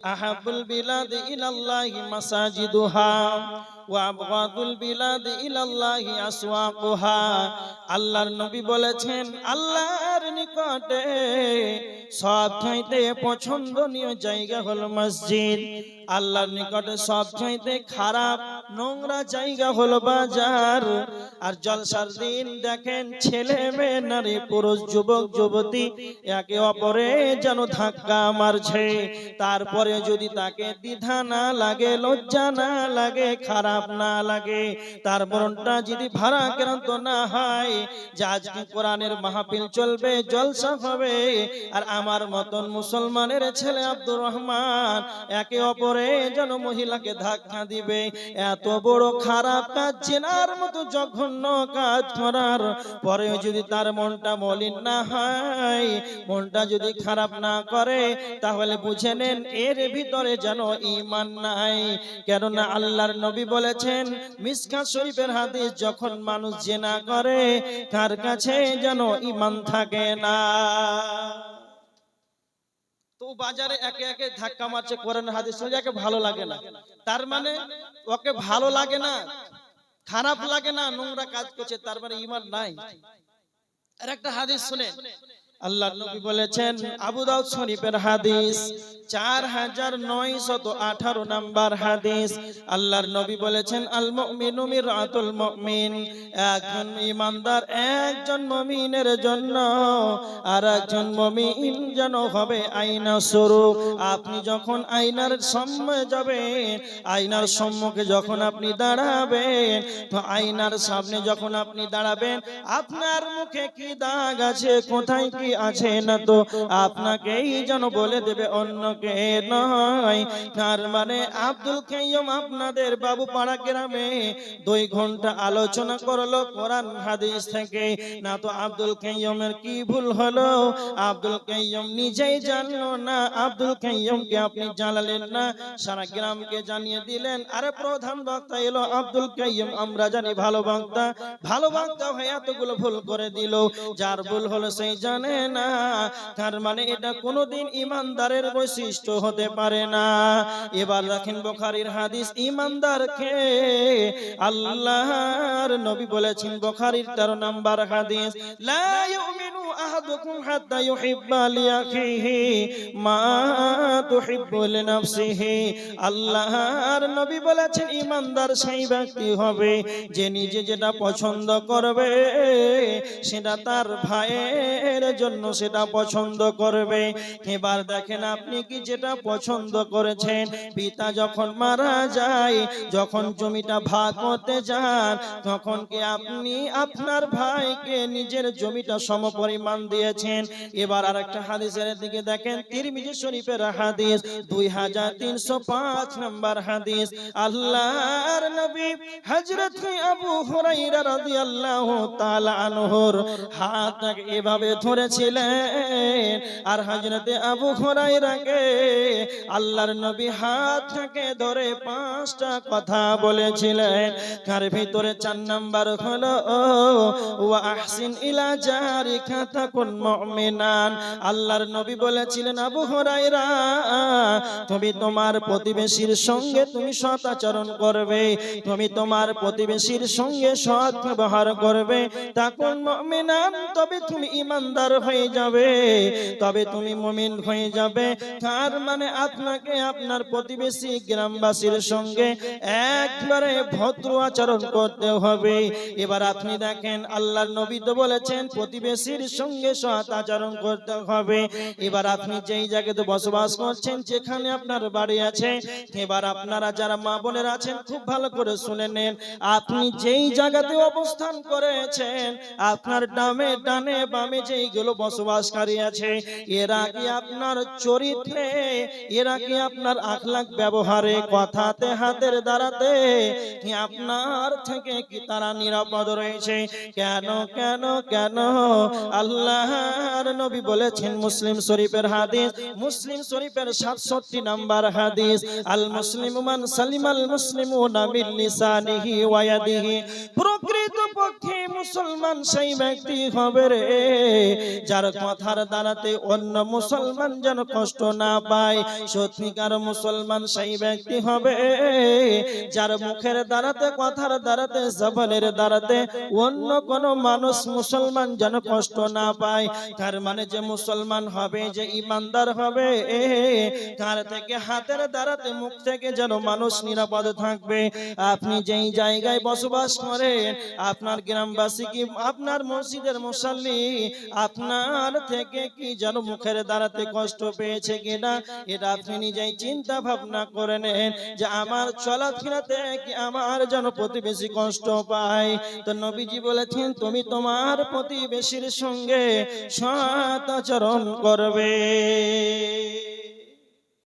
আহাবুল বিলাদ ইলাল্লাহি মাসাজিদুহা ওয়া আবগাদুল বিলাদ ইলাল্লাহি আসওয়াকুহা। আল্লাহর নবী বলেছেন আল্লাহর নিকটে সব সবচাইতে পছন্দনীয় জায়গা হলো মসজিদ। আল্লাহর নিকটে সব সবচাইতে খারাপ নোংরা জায়গা হলো বাজার। আর জলসার দিন দেখেন ছেলে মেয়ে, নারী, পুরুষ, যুবক, যুবতী একে অপরে যেন ধাক্কা মারছে। তারপরে যদি তাকে দ্বিধা না লাগে, লজ্জা না লাগে, খারাপ না লাগে, তার মনটা যদি ভারাক্রান্ত না হয়, যে আজকে কোরআনের মাহফিল চলবে, জলসা হবে, আর আমার মতন মুসলমানের ছেলে আব্দুর রহমান একে অপরে যেন মহিলাকে ধাক্কা দিবে, এত বড় খারাপ কাজ চেনার মতো জঘন্য কাজ করার পরেও যদি তার মনটা মলিন না হয়, মনটা যদি খারাপ না করে, তাহলে বুঝে নেন এর ভিতরে যেন ইমান নাই। কেননা আল্লাহর নবী বলেছেন, মিসকা শরীফের হাদিস, যখন মানুষ জেনা করে তার কাছে যেন ইমান থাকে না? তো বাজারে একে একে ধাক্কা মারছে কোরআন হাদিস একে ভালো লাগে না। তার মানে ওকে ভালো লাগে না, খারাপ লাগে না, নোংরা কাজ করছে, তার মানে ইমান নাই। আর একটা হাদিস শুনে আল্লাহ নবী বলেছেন আবু দাউদ শরীফের হাদিস চার হাজার নয় শত আঠারো নাম্বার হাদিস। আল্লাহর নবী বলেছেন আল মুমিনু মিরাতুল মুমিন একজন ইমানদার একজন মুমিনের জন্য আর একজন মুমিন যেন হবে আয়না স্বরূপ। আপনি যখন আয়নার সামনে যাবেন আয়নার সম্মুখে যখন আপনি দাঁড়াবেন তো আয়নার সামনে যখন আপনি দাঁড়াবেন আপনার মুখে কি দাগ আছে কোথায় কি আছে না তো? আপনাকেই যেন বলে দেবে অন্যকে নয়। তার মানে আব্দুল আপনাদের বাবু পাড়া গ্রামে দুই ঘণ্টা আলোচনা করল কোরআন হাদিস থেকে। না তো আব্দুল কি ভুল হলো? আব্দুল নিজেই জানলো না। আব্দুল আপনি জানালেন না। সারা গ্রামকে জানিয়ে দিলেন। আরে প্রধান বক্তা এলো, আব্দুল আমরা জানি ভালো বক্তা। ভালো বক্তা হয়ে এতগুলো ভুল করে দিল। যার ভুল হলো সেই জানে। না। তার মানে এটা কোনোদিন ইমানদারের বৈশিষ্ট্য হতে পারে না। এবার রাখেন বোখারির হাদিস আল্লাহর নবী বলেছেন, বোখারির নাম্বার হাদিস ইমানদার সেই ব্যক্তি হবে যে নিজে যেটা পছন্দ করবে, সেটা তার ভাইয়ের জন্য সেটা পছন্দ করবে। এবার দেখেন আপনি কি যেটা পছন্দ করেছেন? পিতা যখন মারা যায়, যখন জমিটা ভাগ করতে যান, তখন কি আপনি আপনার ভাইকে নিজের জমিটা সমপরিমাণ দিয়েছেন? এবার আর একটা হাদিসের দিকে দেখেন, তিরমিজি শরীফের হাদিস, দুই হাজার তিনশো পাঁচ নম্বর হাদিস, আল্লাহর নবী হজরত আবু হুরাইরা রাদিয়াল্লাহু তাআলা আনহুর হাত এভাবে ধরেছিলেন আর হজরতে আবু হুরাইরাকে আল্লাহর নবী হাত থেকে ধরে পাঁচটা কথা বলেছিলেন। তার ভিতরে চার নাম্বার হলো, ওয়া আহসিন ইলা জারিকা তাকুন মুমিনান। আল্লাহর নবী বলেছিলেন, আবু হুরাইরা তুমি তোমার প্রতিবেশীর সঙ্গে তুমি সৎ আচরণ করবে, তুমি তোমার প্রতিবেশীর সঙ্গে সৎ ব্যবহার করবে। তাকুন মুমিনান, তবে তুমি ইমানদার হয়ে যাবে, তবে তুমি মুমিন হয়ে যাবে। তার মানে আপনাকে আপনার প্রতিবেশী গ্রামবাসীর সঙ্গে একবারে ভদ্র আচরণ করতে হবে। এবার আপনি দেখেন, আল্লাহর নবী তো বলেছেন, প্রতিবেশীর সঙ্গে সৎ আচরণ করতে হবে। এবার আপনি যেই জায়গাতে বসবাস করছেন, যেখানে আপনার বাড়ি আছে, এবার আপনারা যারা মা বোনের আছেন, খুব ভালো করে শুনে নেন। আপনি যেই জায়গাতে অবস্থান করেছেন, আপনার ডামে ডানে, বামে যেইগুলো বসবাসকারী আছে। এরা কি আপনার চরিত্রে, এরা কি আপনার আখলাক ব্যবহারে, কথাতে, হাতের দ্বারাতে কি আপনার থেকে কি তারা নিরাপদ রয়েছে? কেন কেন কেন? আল্লাহর নবী বলেছেন মুসলিম শরীফের হাদিস, মুসলিম শরীফের সাতষট্টি নাম্বার হাদিস, আল মুসলিম মান সালিম আল মুসলিমুনা মিন লিসানিহি ওয়া ইয়াদিহি। প্রকৃত মুসলমান সেই ব্যক্তি হবে রে, যার কথার দ্বারাতে অন্য মুসলমান যেন কষ্ট না পায়। সত্যিকার মুসলমান সেই ব্যক্তি হবে, যার মুখের দ্বারাতে, কথার দ্বারাতে, জবানের দ্বারাতে অন্য কোন মানুষ মুসলমান যেন কষ্ট না পায়। তার মানে যে মুসলমান হবে, যে ইমানদার হবে, তার থেকে হাতের দ্বারাতে, মুখ থেকে যেন মানুষ নিরাপদ থাকবে। আপনি যেই জায়গায় বসবাস করেন, আপনার গ্রামবাসী আপনার মসজিদের মুসাল্লি আপনার থেকে কি যেন মুখের দ্বারাতে কষ্ট পেয়েছে কিনা? এটা আপনি নিজেই চিন্তা ভাবনা করে নেন যে আমার চলাফেরাতে কি আমার যেন প্রতিবেশী কষ্ট পায়? তো নবীজি বলেছেন, তুমি তোমার প্রতিবেশীর সঙ্গে সৎ আচরণ করবে।